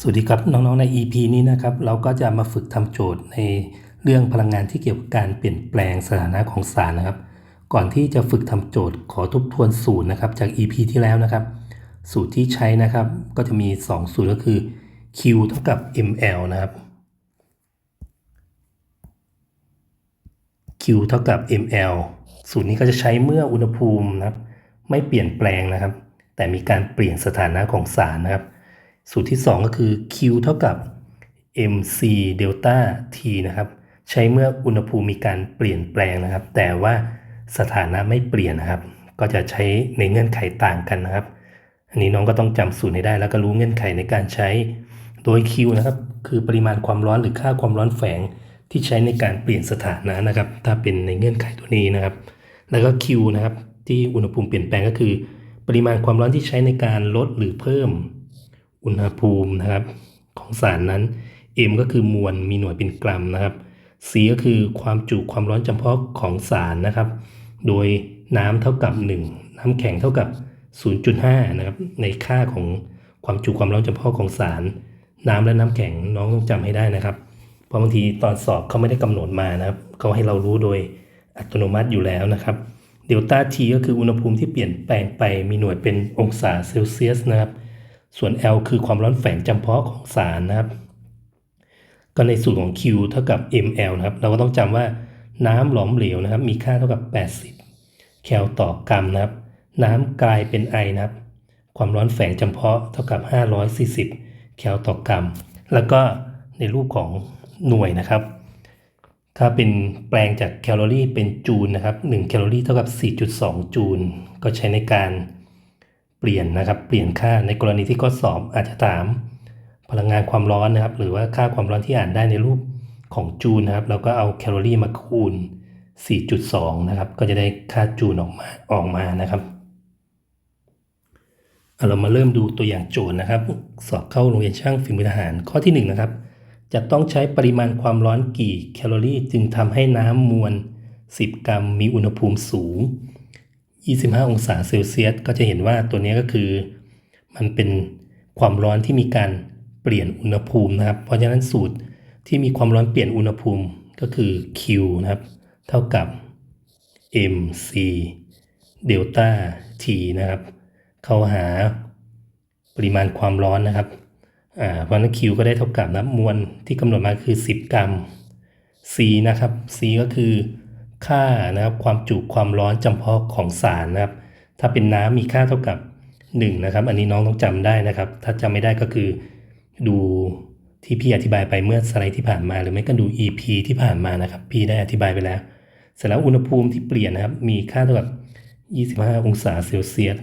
สวัสดีครับน้องๆใน EP นี้นะครับเราก็จะมาฝึกทำโจทย์ในเรื่องพลังงานที่เกี่ยวกับการเปลี่ยนแปลงสถานะของสารนะครับ ก่อนที่จะฝึกทำโจทย์ขอทบทวนสูตรนะครับจาก EP ที่แล้วนะครับ สูตรที่ใช้นะครับก็จะมี 2 สูตรก็คือ Q เท่ากับ ml นะครับ Q เท่ากับ ml สูตรนี้ก็จะใช้เมื่ออุณหภูมินะครับไม่เปลี่ยนแปลงนะครับ แต่มีการเปลี่ยนสถานะของสารนะครับ สูตรที่ 2 ก็คือ Q เท่ากับ mc เดลต้า t นะครับใช้เมื่ออุณหภูมิมีการเปลี่ยนแปลงนะครับ แต่ว่าสถานะไม่เปลี่ยนนะครับ ก็จะใช้ในเงื่อนไขต่างกันนะครับ อันนี้น้องก็ต้องจำสูตรให้ได้ แล้วก็รู้เงื่อนไขในการใช้ โดย Q นะครับคือปริมาณความร้อนหรือค่าความร้อนแฝงที่ใช้ในการเปลี่ยนสถานะนะครับ ถ้าเป็นในเงื่อนไขตัวนี้นะครับ แล้วก็ Q นะครับที่อุณหภูมิเปลี่ยนแปลงก็คือ ปริมาณความร้อนที่ใช้ในการลดหรือเพิ่ม อุณหภูมินะครับของสารนั้น M ก็คือมวลมีหน่วยเป็นกรัมนะครับ C ก็คือความจุความร้อนจำเพาะของสารนะครับ โดยน้ำเท่ากับ 1 น้ำแข็งเท่ากับ 0.5 นะครับ ในค่าของความจุความร้อนจำเพาะของสาร น้ำและน้ำแข็งน้องต้องจำให้ได้นะครับเพราะบางทีตอนสอบเขาไม่ได้กำหนดมานะครับเขาให้เรารู้โดยอัตโนมัติอยู่แล้วนะครับเดลต้า T ก็คืออุณหภูมิที่เปลี่ยนแปลงไปมีหน่วยเป็นองศาเซลเซียสนะครับ ส่วน L คือความร้อนแฝงจำเพาะของสารนะครับ ก็ในสูตรของ Q เท่ากับ ml นะครับ เราก็ต้องจำว่าน้ำหลอมเหลวนะครับ มีค่าเท่ากับ 80 แคลต่อกรัมนะครับ น้ำกลายเป็นไอนะครับ ความร้อนแฝงจำเพาะเท่ากับ 540 แคลต่อกรัม แล้วก็ในรูปของหน่วยนะครับ ถ้าเป็นแปลงจากแคลอรี่เป็นจูลนะครับ1แคลอรี่เท่ากับ 4.2 จูล ก็ใช้ในการ เปลี่ยนนะครับ เปลี่ยนค่าในกรณีที่ข้อสอบอาจจะถาม พลังงานความร้อนนะครับ หรือว่าค่าความร้อนที่อ่านได้ในรูปของจูลนะครับเราก็เอาแคลอรี่มาคูณ 4.2 นะครับ ก็จะได้ค่าจูลออกมาออกมานะครับเอาเรามาเริ่มดูตัวอย่างโจทย์นะครับ สอบเข้าโรงเรียนช่างฝีมือทหารข้อที่1นะครับ จะต้องใช้ปริมาณความร้อนกี่แคลอรี่ จึงทำให้น้ำมวล 10 กรัมมีอุณหภูมิสูง 25 องศาเซลเซียสก็จะเห็นว่าตัวนี้ก็คือ มันเป็นความร้อนที่มีการเปลี่ยนอุณหภูมินะครับ เพราะฉะนั้นสูตรที่มีความร้อนเปลี่ยนอุณหภูมิก็คือ Q นะครับ เท่ากับ mc เดลต้า t นะครับ เข้าหาปริมาณความร้อนนะครับอ่าเพราะฉะนั้น Q ก็ได้เท่ากับนะมวลที่กำหนดมาคือ 10 กรัม C นะครับ C ก็คือ ค่านะครับความจุความร้อนจำเพาะของสารนะครับ ถ้าเป็นน้ำมีค่าเท่ากับ1นะครับ อันนี้น้องต้องจำได้นะครับ ถ้าจำไม่ได้ก็คือดูที่พี่อธิบายไปเมื่อสไลด์ที่ผ่านมา หรือไม่ก็ดู EP ที่ผ่านมานะครับ พี่ได้อธิบายไปแล้ว เสร็จแล้วอุณหภูมิที่เปลี่ยนนะครับ มีค่าเท่ากับ 25 องศาเซลเซียส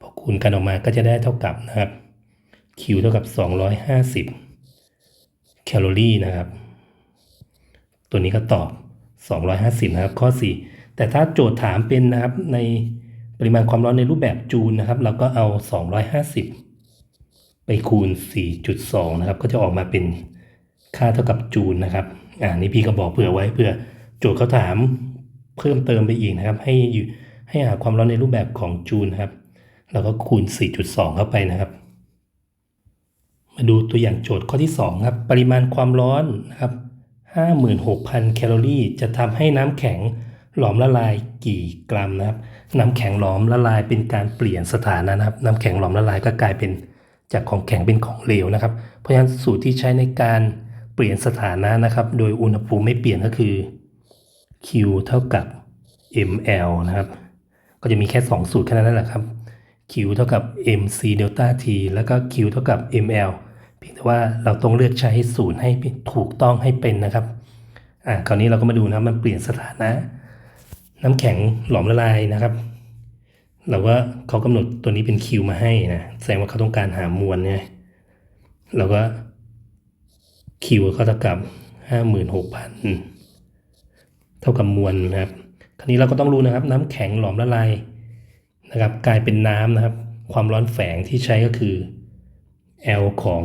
พอคูณกันออกมาก็จะได้เท่ากับนะครับ Q เท่ากับ 250 แคลอรี่นะครับ ตัวนี้ก็ตอบ 250 นะครับ ข้อ 4 แต่ถ้าโจทย์ถามเป็นนะครับในปริมาณความร้อนในรูปแบบจูลนะครับ เราก็เอา 250 ไปคูณ 4.2 นะครับ ก็จะออกมาเป็นค่าเท่ากับจูลนะครับ อ่านี่พี่ก็บอกเผื่อไว้เผื่อโจทย์เขาถามเพิ่มเติมไปอีกนะครับ ให้ให้หาความร้อนในรูปแบบของจูลครับ เราก็คูณ 4.2 เข้าไปนะครับ มาดูตัวอย่างโจทย์ข้อที่ 2 ครับ ปริมาณความร้อนนะครับ 56,000 แคลอรี่ จะทำให้น้ำแข็งหลอมละลายกี่กรัมนะครับ น้ำแข็งหลอมละลายเป็นการเปลี่ยนสถานะนะครับ น้ำแข็งหลอมละลายก็กลายเป็นจากของแข็งเป็นของเหลวนะครับ เพราะฉะนั้นสูตรที่ใช้ในการเปลี่ยนสถานะนะครับ โดยอุณหภูมิไม่เปลี่ยนก็คือ Q เท่ากับ ml นะครับ ก็จะมีแค่ 2 สูตรแค่นั้นแหละครับ Q เท่ากับ mc delta t แล้วก็ Q เท่ากับ ml พียงแต่ว่าเราต้องเลือกใช้สูตรให้ถูกต้องให้เป็นนะครับอ่าคราวนี้เราก็มาดูนะมันเปลี่ยนสถานะ น้ำแข็งหลอมละลายนะครับเราก็เขากำหนดตัวนี้เป็น Q มาให้นะแสดงว่าเขาต้องการหามวลเนี่ยเราก็ Q เขาเท่ากับ56,000เท่ากับมวลนะครับ คราวนี้เราก็ต้องรู้นะครับ น้ำแข็งหลอมละลายนะครับ กลายเป็นน้ำนะครับ ความร้อนแฝงที่ใช้ก็คือ L ของ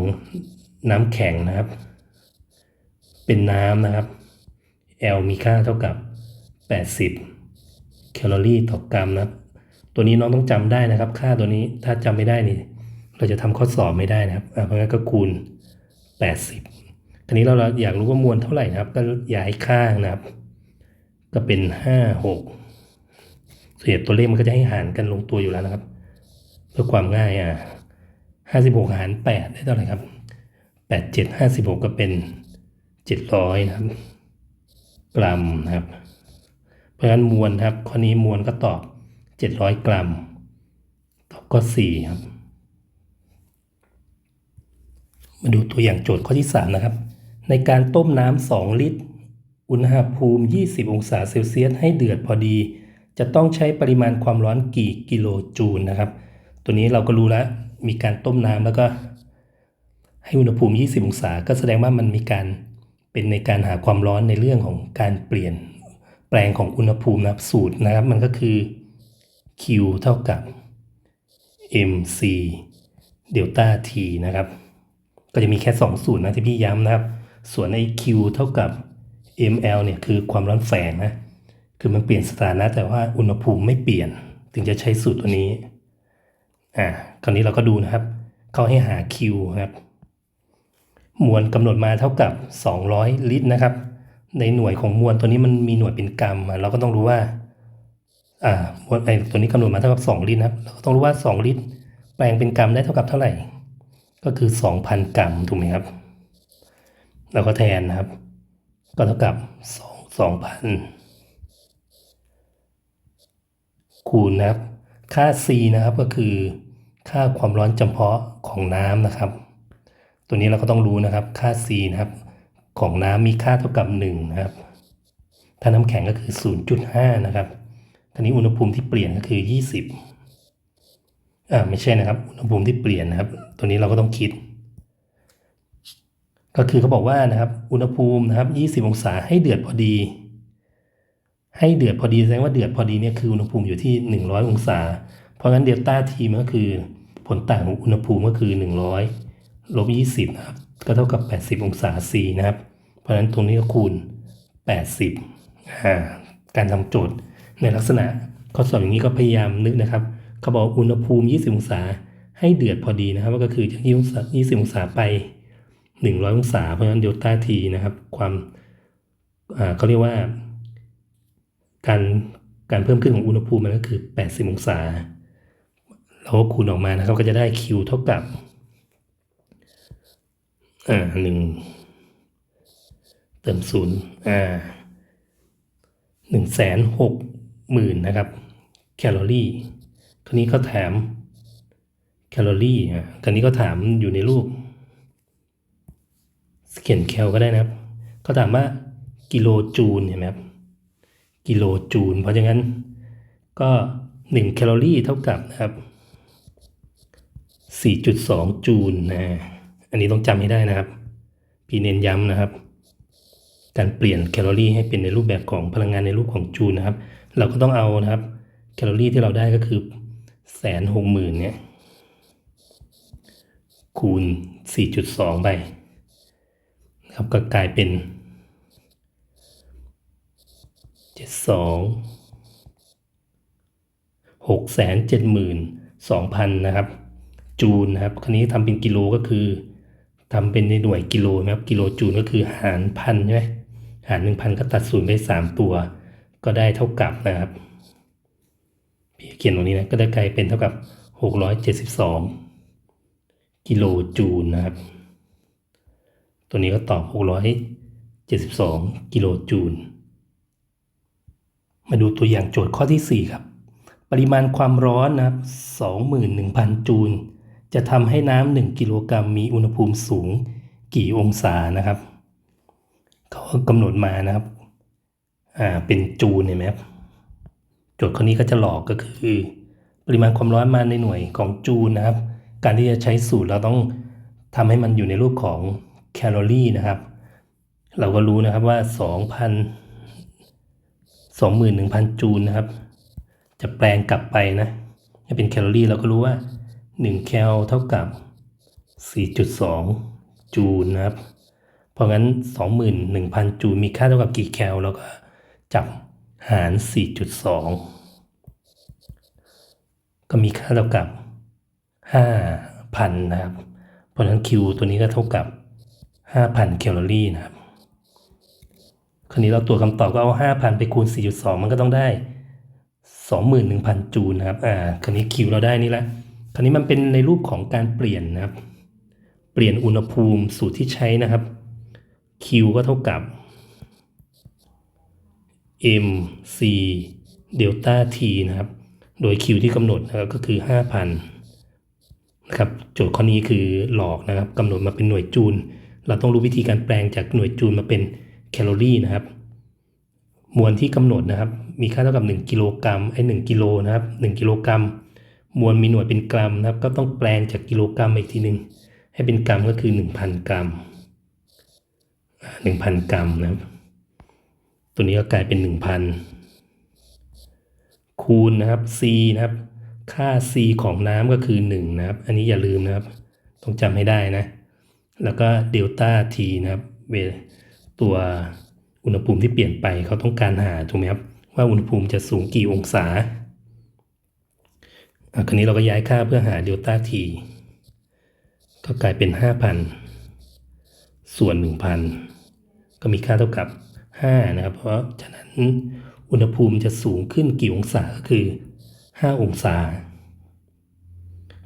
น้ำแข็งนะครับ เป็นน้ำนะครับ L มีค่าเท่ากับ 80 แคลอรี่ต่อกรัมนะครับ ตัวนี้น้องต้องจำได้นะครับ ค่าตัวนี้ถ้าจำไม่ได้นี่ เราจะทำข้อสอบไม่ได้นะครับอ่าเพราะงั้นก็คูณ 80 ทีนี้เราเราอยากรู้ว่ามวลเท่าไหร่นะครับ ก็ย้ายข้างนะครับ ก็เป็น 5 6เสียตัวเลขมันก็จะให้หารกันลงตัวอยู่แล้วนะครับ เพื่อความง่ายอะ 56หกหาร8ได้เท่าไหร่ครับ8 7 56ก็เป็น700นะครับ กรัมนะครับ เพราะฉะนั้นมวลครับข้อนี้มวลก็ตอบ700กรัม ตอบข้อ4ครับ มาดูตัวอย่างโจทย์ข้อที่3นะครับ ในการต้มน้ำ2ลิตร อุณหภูมิ 20 องศาเซลเซียสให้เดือดพอดี จะต้องใช้ปริมาณความร้อนกี่กิโลจูลนะครับ ตัวนี้เราก็รู้แล้ว มีการต้มน้ำแล้วก็ให้อุณหภูมิ 20 องศา ก็แสดงว่ามันมีการเป็นในการหาความร้อนในเรื่องของการเปลี่ยนแปลงของอุณหภูมินะครับสูตรนะครับ มันก็คือ Q เท่ากับ mc เดลต้า t นะครับ ก็จะมีแค่ 2 สูตรนะที่พี่ย้ำนะครับ ส่วนไอ้ Q เท่ากับ ml เนี่ยคือความร้อนแฝงนะ คือมันเปลี่ยนสถานะแต่ว่าอุณหภูมิไม่เปลี่ยน ถึงจะใช้สูตรตัวนี้ อ่าคราวนี้เราก็ดูนะครับ เขาให้หา Q นะครับ มวลกำหนดมาเท่ากับ 200 ลิตรนะครับ ในหน่วยของมวลตัวนี้มันมีหน่วยเป็นกรัมเราก็ต้องรู้ว่าอ่ามวลไอ้ตัวนี้กำหนดมาเท่ากับ 2 ลิตรนะครับเราก็ต้องรู้ว่า 2 ลิตร แปลงเป็นกรัมได้เท่ากับเท่าไหร่ ก็คือ 2,000 กรัมถูกไหมครับ เราก็แทนนะครับ ก็เท่ากับ 2 2,000คูณนะครับ ค่า C นะครับก็คือค่าความร้อนจำเพาะของน้ำนะครับ ตัวนี้เราก็ต้องรู้นะครับค่า C นะครับ ของน้ำมีค่าเท่ากับ1นะครับถ้าน้ำแข็งก็คือ 0.5 นะครับทีนี้อุณหภูมิที่เปลี่ยนก็คือ 20อ่าไม่ใช่นะครับ อุณหภูมิที่เปลี่ยนนะครับ ตัวนี้เราก็ต้องคิด ก็คือเขาบอกว่านะครับ อุณหภูมินะครับ 20 องศาให้เดือดพอดี ให้เดือดพอดีแสดงว่าเดือดพอดีเนี่ยคืออุณหภูมิอยู่ที่ 100 องศา เพราะงั้นเดลต้าทีมันก็คือผลต่างของอุณหภูมิก็คือ 100ลบ20นะครับก็เท่ากับ 80 องศา C นะครับ เพราะฉะนั้นตรงนี้ก็คูณ 80าการทำโจทย์ในลักษณะข้อสอบอย่างนี้ก็พยายามนึกนะครับ เขาบอกอุณหภูมิ 20 องศา ให้เดือดพอดีนะครับ ก็คือจาก20 องศา20องศาไป 100 องศา เพราะฉะนั้นเดลต้าทีนะครับ ความอ่าเขาเรียกว่า การการเพิ่มขึ้นของอุณหภูมิมันก็คือ 80 องศา เราก็คูณออกมานะครับ ก็จะได้ Q เท่ากับ อ่าหนึ่งเติมศูนย์อ่าหนึ่งแสนหกหมื่นนะครับ แคลอรี่คราวนี้เขาถามแคลอรี่อะคราวนี้ก็ถามอยู่ในรูปเขียนแคลก็ได้นะครับเขาถามว่ากิโลจูลเห็นไหมครับ กิโลจูล เพราะฉะนั้นก็หนึ่งแคลอรี่เท่ากับนะครับ 4.2 จูลนะอันนี้ต้องจำให้ได้นะครับ พี่เน้นย้ำนะครับ การเปลี่ยนแคลอรี่ให้เป็นในรูปแบบของพลังงานในรูปของจูลนะครับ เราก็ต้องเอานะครับ แคลอรี่ที่เราได้ก็คือแสนหกหมื่นเนี่ยคูณ 4.2 ไปนะครับก็กลายเป็น 72 6แสนเจ็ดหมื่นสองพันนะครับ จูลนะครับคราวนี้ทำเป็นกิโลก็คือทำเป็นในหน่วยกิโลนะครับกิโลจูลก็คือหารพันใช่ไหมหารหนึ่งพันก็ตัดศูนย์ไปสามตัว ก็ได้เท่ากับนะครับพี่เขียนตรงนี้นะก็ได้กลายเป็นเท่ากับหกร้อยเจ็ดสิบสองกิโลจูลนะครับ ตัวนี้ก็ตอบหกร้อยเจ็ดสิบสองกิโลจูล มาดูตัวอย่างโจทย์ข้อที่ 4 ครับ ปริมาณความร้อนนะครับ21,000 จูล จะทำให้น้ำ1กิโลกรัมมีอุณหภูมิสูงกี่องศานะครับเขากำหนดมานะครับ อ่า เป็นจูลเห็นไหมครับโจทย์ข้อนี้ก็จะหลอกก็คือ ปริมาณความร้อนมาในหน่วยของจูลนะครับ การที่จะใช้สูตรเราต้องทำให้มันอยู่ในรูปของแคลอรี่นะครับ เราก็รู้นะครับว่า 2,000 21,000 จูลนะครับ จะแปลงกลับไปนะให้เป็นแคลอรี่เราก็รู้ว่า 1 แคลเท่ากับ 4.2 จูลนะครับ เพราะงั้น 21,000 จูลมีค่าเท่ากับกี่แคลเราก็จับหาร 4.2 ก็มีค่าเท่ากับ 5,000พันนะครับ เพราะฉะนั้น Q ตัวนี้ก็เท่ากับ 5,000 แคลอรี่นะครับ ราวนี้เราตัวคำตอบก็เอา 5,000 ไปคูณ 4.2 มันก็ต้องได้ 21,000 จูลนะครับ อ่า คราวนี้ Q เราได้นี่ละ คราวนี้มันเป็นในรูปของการเปลี่ยนนะครับ เปลี่ยนอุณหภูมิสูตรที่ใช้นะครับ Q ก็เท่ากับ m c เดลต้า t นะครับ โดย Q ที่กำหนดนะครับก็คือ 5,000 นะครับ โจทย์ข้อนี้คือหลอกนะครับกำหนดมาเป็นหน่วยจูล เราต้องรู้วิธีการแปลงจากหน่วยจูลมาเป็น แคลอรี่นะครับ มวลที่กำหนดนะครับ มีค่าเท่ากับ 1 กิโลกรัมไอ้1กิโลนะครับ1กิโลกรัม มวลมีหน่วยเป็นกรัมนะครับ ก็ต้องแปลงจากกิโลกรัมมาอีกทีหนึ่งให้เป็นกรัมก็คือ 1,000 กรัมอ่า1,000 กรัมนะครับ ตัวนี้ก็กลายเป็น 1,000 คูณนะครับ c นะครับ ค่า c ของน้ำก็คือ 1 นะครับ อันนี้อย่าลืมนะครับ ต้องจำให้ได้นะ แล้วก็เดลต้า t นะครับเว ตัวอุณหภูมิที่เปลี่ยนไปเขาต้องการหาถูกไหมครับว่าอุณหภูมิจะสูงกี่องศาอะคราวนี้เราก็ย้ายค่าเพื่อหาเดลต้า t ก็กลายเป็น 5,000 ส่วน 1,000 ก็มีค่าเท่ากับ 5 นะครับ เพราะฉะนั้นอุณหภูมิจะสูงขึ้นกี่องศาก็คือ 5 องศา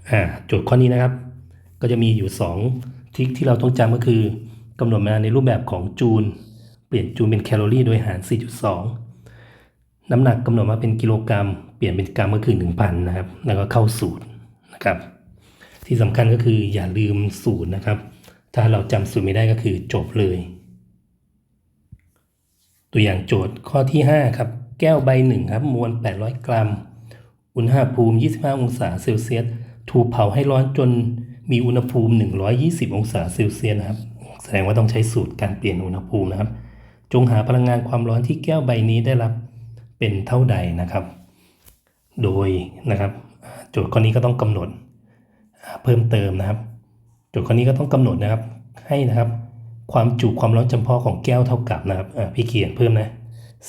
อ่าโจทย์ข้อนี้นะครับ ก็จะมีอยู่ 2ทริคที่เราต้องจำก็คือ กำหนดมาในรูปแบบของจูล เปลี่ยนจูลเป็นแคลอรี่โดยหาร 4.2 น้ำหนักกำหนดมาเป็นกิโลกรัม เปลี่ยนเป็นกรัมก็คือ 1,000 นะครับ แล้วก็เข้าสูตรนะครับ ที่สำคัญก็คืออย่าลืมสูตรนะครับ ถ้าเราจำสูตรไม่ได้ก็คือจบเลย ตัวอย่างโจทย์ข้อที่ 5 ครับ แก้วใบหนึ่งครับมวล 800 กรัม อุณหภูมิ 25 องศาเซลเซียส ถูกเผาให้ร้อนจนมีอุณหภูมิ 120 องศาเซลเซียสนะครับ แสดงว่าต้องใช้สูตรการเปลี่ยนอุณหภูมินะครับ จงหาพลังงานความร้อนที่แก้วใบนี้ได้รับเป็นเท่าใดนะครับ โดยนะครับโจทย์ข้อนี้ก็ต้องกำหนดเพิ่มเติมนะครับ โจทย์ข้อนี้ก็ต้องกำหนดนะครับให้นะครับ ความจุความร้อนจำเพาะของแก้วเท่ากับนะครับพี่เขียนเพิ่มนะ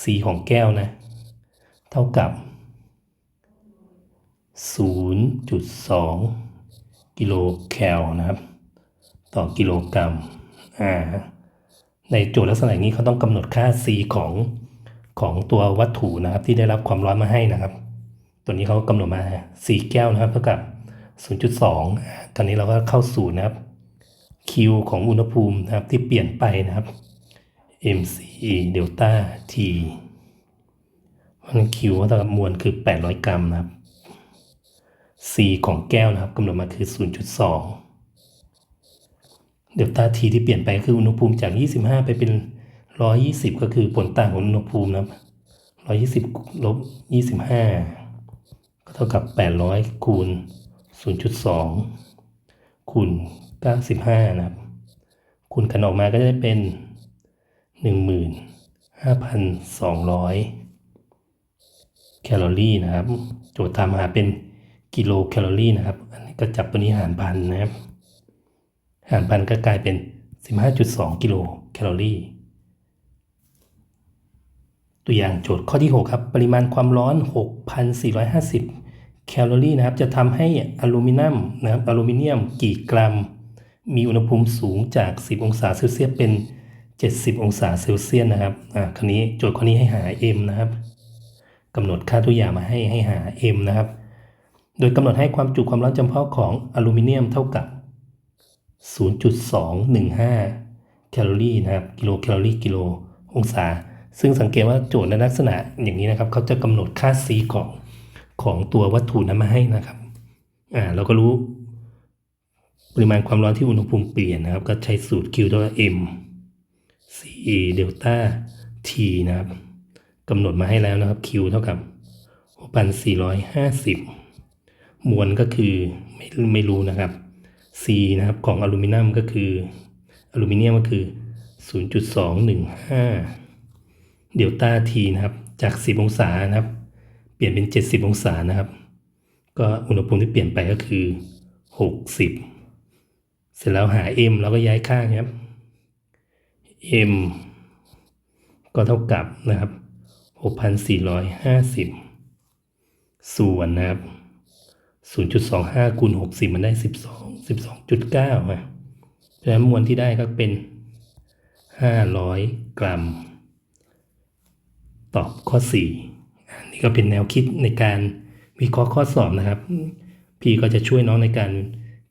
C ของแก้วนะ เท่ากับ 0.2 กิโลแคลนะครับ ต่อกิโลกรัม ในโจทย์ลักษณะนี้เขาต้องกำหนดค่า C ของของตัววัตถุนะครับที่ได้รับความร้อนมาให้นะครับ ตัวนี้เขากำหนดมา 4 แก้วนะครับเท่ากับ 0.2อ่าตอนนี้เราก็เข้าสู่นะครับ Q ของอุณหภูมินะครับที่เปลี่ยนไปนะครับ mc เดลต้า t เพราะฉะนั้น Q เท่ากับมวลคือ 800 กรัมนะครับ C ของแก้วนะครับกำหนดมาคือ 0.2 เดลต้า t ที่เปลี่ยนไปคืออุณหภูมิจาก 25 ไปเป็น 120 ก็คือผลต่างของอุณหภูมินะครับ120ลบ25 ก็เท่ากับ 800 คูณ 0.2 คูณ 95 นะครับ คูณกันออกมาก็จะเป็น 15,200 แคลอรี่นะครับ โจทย์ถามหาเป็นกิโลแคลอรี่นะครับ อันนี้ก็จับตัวนี้หารพันนะครับ หารพันก็กลายเป็น 15.2 กิโลแคลอรี่ ตัวอย่างโจทย์ข้อที่ 6 ครับ ปริมาณความร้อน 6,450 แคลอรี่นะครับ จะทำให้อลูมิเนียมนะครับอลูมิเนียมกี่กรัม มีอุณหภูมิสูงจาก 10 องศาเซลเซียสเป็น 70 องศาเซลเซียสนะครับอ่าคราวนี้โจทย์ข้อนี้ให้หา m นะครับกำหนดค่าตัวอย่างมาให้ให้หา m นะครับ โดยกำหนดให้ความจุความร้อนจำเพาะของอลูมิเนียมเท่ากับ 0.215 แคลอรี่นะครับกิโลแคลอรี่กิโลองศา ซึ่งสังเกตว่าโจทย์ในลักษณะอย่างนี้นะครับเขาจะกำหนดค่า C ของของตัววัตถุนั้นมาให้นะครับอ่าเราก็รู้ ปริมาณความร้อนที่อุณหภูมิเปลี่ยนนะครับ ก็ใช้สูตร Q เท่ากับ M C เดลต้า T นะครับกำหนดมาให้แล้วนะครับ Q เท่ากับ6,450 มวลก็คือไม่ไม่รู้นะครับ C นะครับของอลูมิเนียมก็คืออลูมิเนียมก็คือ 0.215 เดลต้า T นะครับ จาก 10 องศานะครับ เปลี่ยนเป็น 70 องศานะครับ ก็อุณหภูมิที่เปลี่ยนไปก็คือ 60 เสร็จแล้วหา m แล้วก็ย้ายค่าครับ m ก็เท่ากับนะครับ 6,450 ส่วนนะครับ 0.25คูณ60 มันได้ 12 12.9อะฉะนั้นมวลที่ได้ก็เป็น 500 กรัม ตอบข้อ 4 อันนี้ก็เป็นแนวคิดในการวิเคราะห์ข้อสอบนะครับ พี่ก็จะช่วยน้องในการ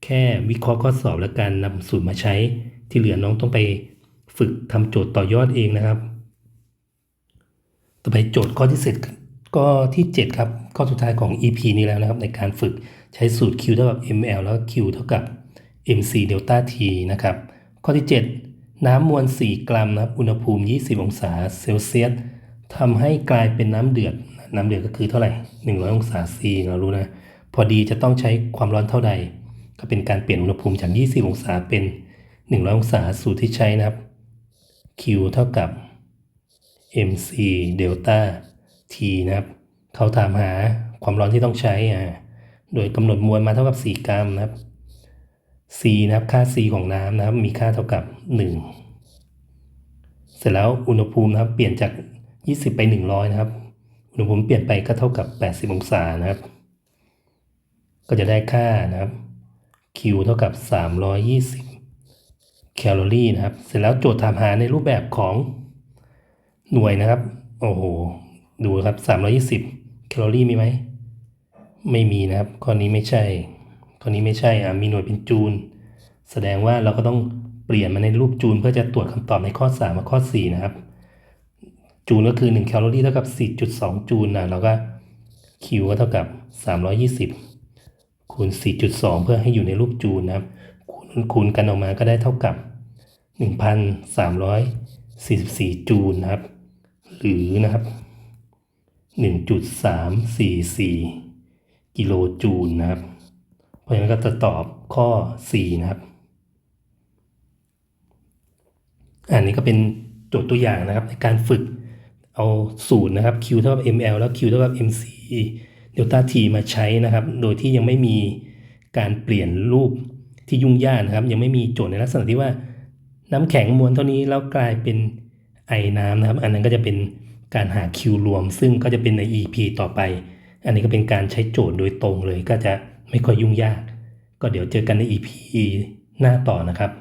แค่วิเคราะห์ข้อสอบและการนำสูตรมาใช้ที่เหลือน้องต้องไปฝึกทำโจทย์ต่อยอดเองนะครับ ต่อไปโจทย์ข้อที่เสร็จ ก็ที่ 7 ครับ ข้อสุดท้ายของ EP นี้แล้วนะครับ ในการฝึกใช้สูตร Q เท่ากับ ml แล้ว Q เท่ากับ mc delta t นะครับ ข้อที่ 7 น้ำมวล 4 กรัมนะครับอุณหภูมิ 20 องศาเซลเซียสทำให้กลายเป็นน้ำเดือด น้ำเดือดก็คือเท่าไหร่ 100 องศา C เรารู้นะ พอดีจะต้องใช้ความร้อนเท่าใด ก็เป็นการเปลี่ยนอุณหภูมิจาก 20 องศาเป็น 100 องศาสูตรที่ใช้นะครับ Q เท่ากับ mc delta t นะครับ เขาถามหาความร้อนที่ต้องใช้อ่าโดยกำหนดมวลมาเท่ากับ 4 กรัมนะครับ c นะครับค่า c ของน้ำนะครับ มีค่าเท่ากับ 1 เสร็จแล้วอุณหภูมินะครับ เปลี่ยนจาก 20 ไป 100 นะครับ อุณหภูมิเปลี่ยนไปก็เท่ากับ 80 องศานะครับ ก็จะได้ค่านะครับ Q เท่ากับ 320 แคลอรี่นะครับ เสร็จแล้วโจทย์ถามหาในรูปแบบของหน่วยนะครับ โอ้โห ดูครับ 320 แคลอรี่มีไหม ไม่มีนะครับ ข้อนี้ไม่ใช่ ข้อนี้ไม่ใช่อะมีหน่วยเป็นจูล แสดงว่าเราก็ต้องเปลี่ยนมาในรูปจูลเพื่อจะตรวจคำตอบในข้อ 3 กับข้อ 4 นะครับ จูลก็คือ 1 แคลอรี่เท่ากับ 4.2 จูลนะเราก็ Q ก็เท่ากับ 320 คูณ 4.2 เพื่อให้อยู่ในรูปจูลนะครับ คูณคูณกันออกมาก็ได้เท่ากับ 1,344 จูลนะครับ หรือนะครับ 1.344 กิโลจูลนะครับ เพราะฉะนั้นก็จะตอบข้อ 4 นะครับ อันนี้ก็เป็นโจทย์ตัวอย่างนะครับ ในการฝึกเอาสูตรนะครับ Q เท่ากับ ml แล้ว Q เท่ากับ mc delta t มาใช้นะครับ โดยที่ยังไม่มีการเปลี่ยนรูปที่ยุ่งยากนะครับ ยังไม่มีโจทย์ในลักษณะที่ว่าน้ำแข็งมวลเท่านี้แล้วกลายเป็นไอน้ำนะครับ อันนั้นก็จะเป็น การหาคิวรวม ซึ่งก็จะเป็นใน EP ต่อไป อันนี้ก็เป็นการใช้โจทย์โดยตรงเลยก็จะไม่ค่อยยุ่งยาก ก็เดี๋ยวเจอกันใน EP หน้าต่อนะครับ